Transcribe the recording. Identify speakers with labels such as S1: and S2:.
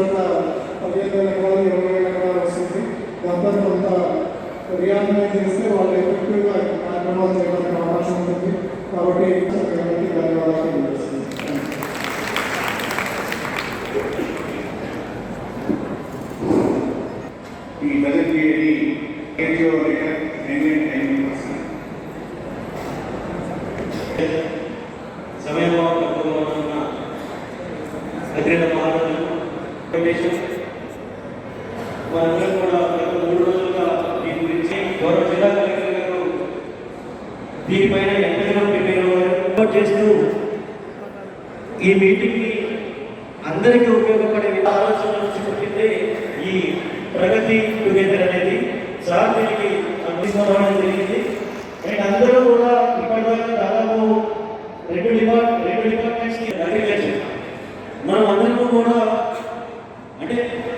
S1: ఒక పదిహేను వేల ఎకరాలు ఇరవై వేల ఎకరాలు వస్తుంది. దాంతో కొంత రియాలైజ్ చేస్తే వాళ్ళు ఎఫెక్టివ్గా కార్యక్రమాలు చేయడానికి అవకాశం ఉంటుంది. కాబట్టి ధన్యవాదాలు
S2: ఈ బజెట్ ఏది? ఎంగేజ్ టైమింగ్ వస్తుంది
S3: సమయంలో తక్కువగా ఉన్న అగ్రహ మహారాజులు ఫౌండేషన్ కూడా గత మూడు రోజులుగా దీని గురించి గౌరవ జిల్లా కలెక్టర్ గారు దీనిపైన ఎంతగానో ప్రిపేర్ చేస్తూ ఈ మీటింగ్ని అందరికీ ఉపయోగపడే విధంగా ఆలోచన నుంచి పుట్టిందే ఈ ప్రగతి టుగెదర్ అనేది. సార్ దీనికి తీసుకోవడం జరిగింది. అండ్ అందరూ కూడా ఇప్పటివరకు దాదాపు రెండు డిపార్ట్ రెండు డిపార్ట్మెంట్స్కి అగ్రికల్చర్ మనం అందరము కూడా